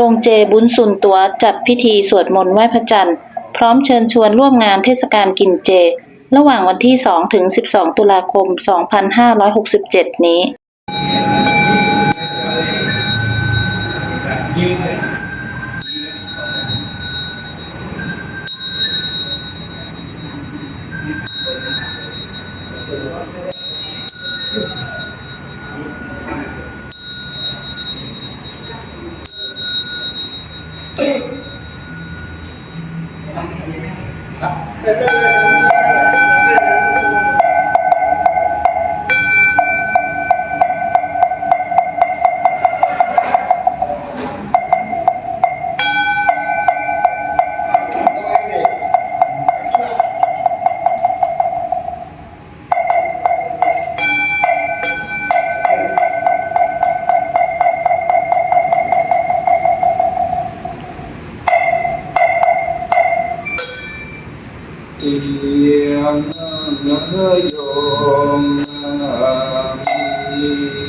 ลงเจบุญสุนตัวจัดพิธีสวดมนต์ไหว้พระจันทร์ พร้อมเชิญชวนร่วมงานเทศกาลกินเจ ระหว่างวันที่ 2 ถึง 12 ตุลาคม 2567 นี้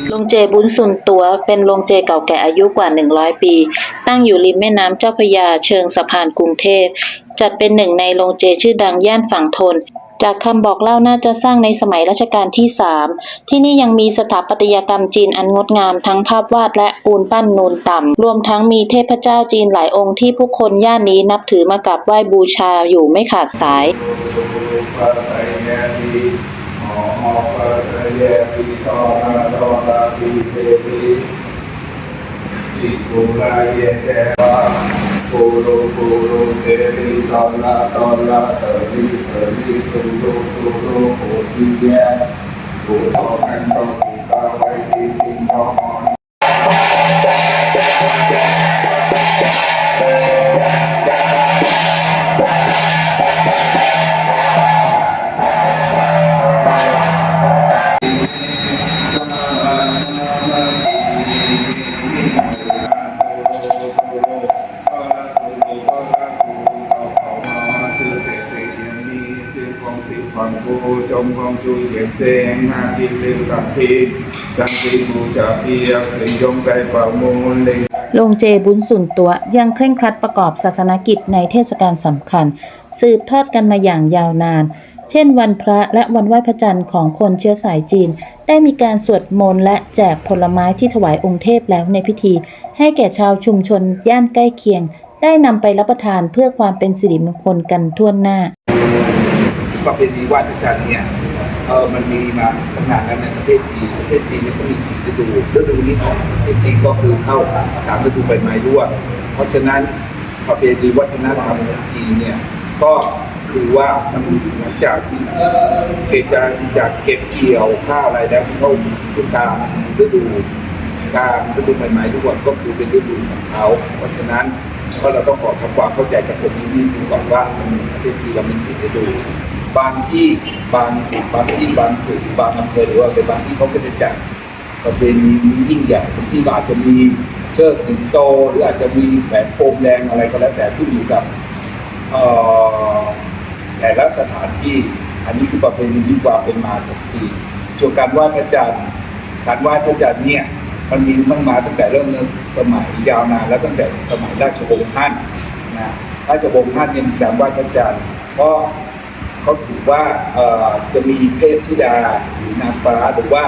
โรงเจบุญสุนตัวเป็นโรงเจเก่าแก่อายุกว่า 100 ปี ตั้งอยู่ริมแม่น้ำเจ้าพระยาเชิงสะพานกรุงเทพ จัดเป็นหนึ่งในโรงเจชื่อดังย่านฝั่งทน จากคำบอกเล่าน่าจะสร้างในสมัยรัชกาลที่ 3 ที่นี่ยังมีสถาปัตยกรรมจีนอันงดงามทั้งภาพวาดและปูนปั้นนูนต่ำ รวมทั้งมีเทพเจ้าจีนหลายองค์ที่ผู้คนย่านนี้นับถือมากราบไหว้บูชาอยู่ไม่ขาดสายปัส Puro, puro, seri, sarna, sarna, sarvi, sarvi, suru, suru, puti, yeah. Puro, and don't be far ที่จิงทองกองจุยเหยียนเซงนาทีลืมกับทีดังทีบูชาเพียงสิงยงไก่เป่ามูลเลยโรงเจบุญสุนตัวยังเคร่งครัดประกอบศาสนกิจในเทศกาลสำคัญ สืบทอดกันมาอย่างยาวนาน เช่นวันพระและวันไหว้พระจันทร์ของคนเชื้อสายจีน ได้มีการสวดมนต์และแจกผลไม้ที่ถวายองค์เทพแล้วในพิธี ให้แก่ชาวชุมชนย่านใกล้เคียง ได้นำไปรับประทานเพื่อความเป็นสิริมงคลกันทั่วหน้า ประเพณีไหว้พระจันทร์เนี่ยเออมันมีมาตั้งนานแล้วในประเทศจีนประเทศจีนเนี่ยก็มีสี่ฤดูฤดูนี้ของประเทศจีนก็คือเข้าตามฤดูใบไม้ร่วงเพราะฉะนั้นประเพณีวัฒนธรรมของจีนเนี่ยก็คือว่ามันหลังจากเกิดจากจากเก็บเกี่ยวข้าวอะไรแล้วเข้าสู่ตามฤดูกลารฤดูใบไม้ร่วงก็คือเป็นฤดูของเขาเพราะฉะนั้นก็เราต้องขอทำความเข้าใจกับตรงนี้นิดนึงก่อนว่าประเทศจีนเรามีสี่ฤดู บางที่บางจุดบางที่บางจุดบางอำเภอหรือว่าเป็นบางที่เขาก็จะจัดประเพณียิ่งใหญ่ที่อาจจะมีเชิดสิงโต หรืออาจจะมีแผนโคมแดงอะไรก็แล้วแต่ขึ้นอยู่กับแต่ละสถานที่อันนี้คือประเพณีที่ความเป็นมาของจีนส่วนการไหว้พระจันทร์การไหว้พระจันทร์เนี่ยมันมีมันมาตั้งแต่เริ่มสมัยยาวนานแล้วตั้งแต่สมัยราชวงศ์ฮั่นนะราชวงศ์ฮั่นเนี่ยมีการไหว้พระจันทร์เพราะ เขาถือว่าจะมีเทพธิดาหรือนางฟ้าหรือว่า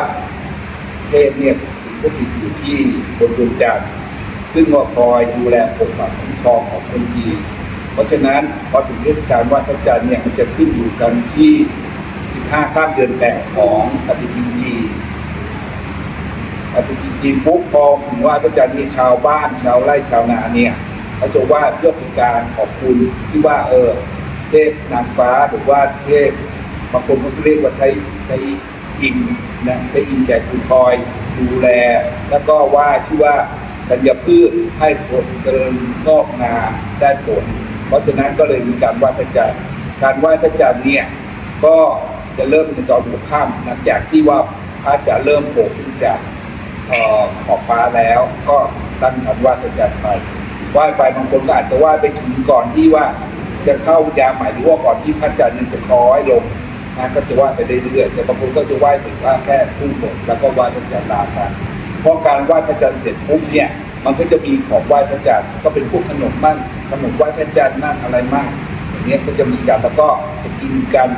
เทพเนี่ยสิงสถิตอยู่ที่บนดวงจันทร์ซึ่งก็คอยดูแลปกปักคุ้มครองของคนจีนเพราะฉะนั้นพอถึงเทศกาลไหว้พระจันทร์เนี่ยมันจะขึ้นอยู่กันที่ 15 ข้ามเดือนแปดของปฏิทินจีนปฏิทินจีนปุ๊บพอถึงไหว้พระจันทร์นี่ชาวบ้าน ชาวไร่ชาวนาเนี่ยเขาจะไหว้เพื่อเป็นการขอบคุณที่ว่าเออ เทพนางฟ้าหรือว่าเทพบางคนก็เรียกว่าไทยไทยอิมนะไทยอิมแจกคุณคอยดูแล แล้วก็ว่าชื่อว่าธัญพืชให้ผลเจริญงอกงามได้ผล เพราะฉะนั้นก็เลยมีการไหว้พระจันทร์การไหว้พระจันทร์เนี่ยก็จะเริ่มในตอนหัวค่ำหลังจากที่ว่าพระจะเริ่มโผล่ขึ้นจากออขอบฟ้าแล้ว ก็ตั้งคันไหว้พระจันทร์ไปไหว้ไปบางคนก็อาจจะไหว้ไปถึงก่อนที่ว่า จะเข้ายามใหม่หรือว่าก่อนที่พระจันทร์จะคล้อยลงนะก็จะไหว้ไปเรื่อยๆแต่บางคนก็จะไหว้ถึงว่าแค่ครึ่งหมดแล้วก็ไหว้พระจันทร์ลากันเพราะการไหว้พระจันทร์เสร็จปุ๊บเนี่ยมันก็จะมีของไหว้พระจันทร์ก็เป็นพวกขนมมั่งขนมไหว้พระจันทร์มั่งอะไรมั่งอย่างเงี้ยก็จะมีกันแล้วก็จะกินกัน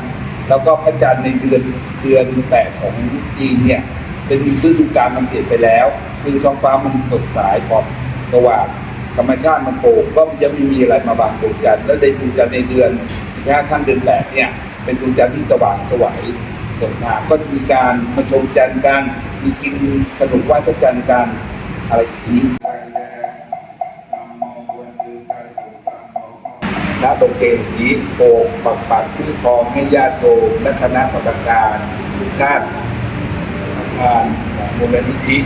แล้วก็พระจันทร์ในเดือนเดือนแปดของจีนเนี่ยเป็นฤดูกาลมันเปลี่ยนไปแล้ว คือท้องฟ้ามันสดใสพอบสว่าง ธรรมชาติมันโปร่งก็จะไม่มีอะไรมาบังดวงจันทร์แล้วในดวงจันทร์ในเดือน15ค่ำเดือนแปดเนี่ย เป็นดวงจันทร์ที่สว่างสวยสวยงามก็จะมีการมาชมจันทร์กันมีกินขนมไหว้พระจันทร์กันอะไรอย่างนี้ไปแลนำมองวันยืนใจถูกสั่งของณดงเจแห่งนี้โปรดปักปักคุ้มครองให้ญาติโยมและคณะกรรมการทุกท่านประธานมูลนิธิ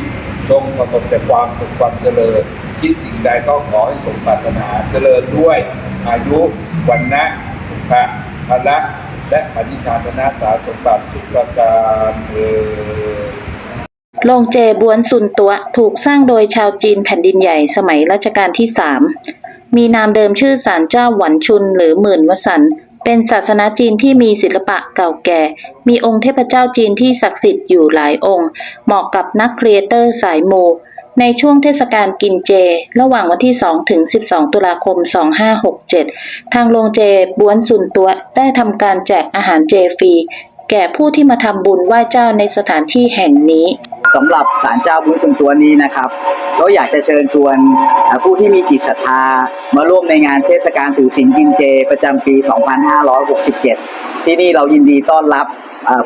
จงประสบแต่ความสุขความเจริญ คิดสิ่งใดก็ขอให้สมปรารถนาเจริญด้วย อายุวันนะสุขะพละและปณิธานธนาสาสมบัติทุกประการเถิดโรงเจบวนซุนตัวถูกสร้างโดยชาวจีนแผ่นดินใหญ่สมัยรัชกาลที่สามมีนามเดิมชื่อศาลเจ้าหวันชุนหรือหมื่นวสันเป็นศาสนาจีนที่มีศิลปะเก่าแก่ มีองค์เทพเจ้าจีนที่ศักดิ์สิทธิ์อยู่หลายองค์ เหมาะกับนักครีเอเตอร์สายมู ในช่วงเทศกาลกินเจ ระหว่างวันที่ 2 ถึง 12 ตุลาคม 2567 ทางโรงเจบวนซุนตัวได้ทำการแจกอาหารเจฟรี แก่ผู้ที่มาทำบุญไหว้เจ้าในสถานที่แห่งนี้สำหรับศาลเจ้าบุญสุนตัวนี้นะครับก็อยากจะเชิญชวนผู้ที่มีจิตศรัทธา มาร่วมในงานเทศกาลถือศีลกินเจ ประจำปี 2567 ที่นี่เรายินดีต้อนรับ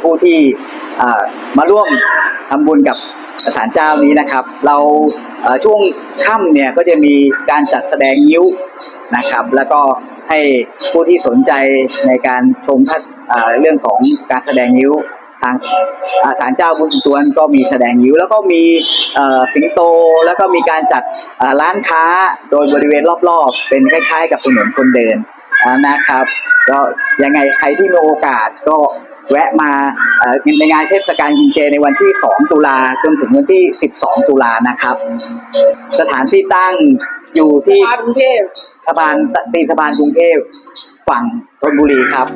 ผู้ที่มาร่วมทำบุญกับ ศาลเจ้านี้นะครับ เราช่วงค่ำเนี่ยก็จะมีการจัดแสดงยิ้วนะครับ แล้วก็ให้ผู้ที่สนใจในการชมทัศเอ่อเรื่องของการแสดงยิ้วทางอาศาลเจ้าบุญสุนทวนก็มีแสดงยิ้วแล้วก็มีสิงโตแล้วก็มีการจัดร้านค้าโดยบริเวณรอบๆ เป็นคล้ายๆ กับถนนคนเดินนะครับก็ยังไงใครที่มีโอกาสก็ แวะมาเอ่อในงานเทศกาลกินเจในวันที่ 2 ตุลาจนถึงวันที่ 12 ตุลานะครับ สถานที่ตั้งอยู่ที่กรุงเทพสะพานตีสะพานกรุงเทพฝั่งธนบุรีครับ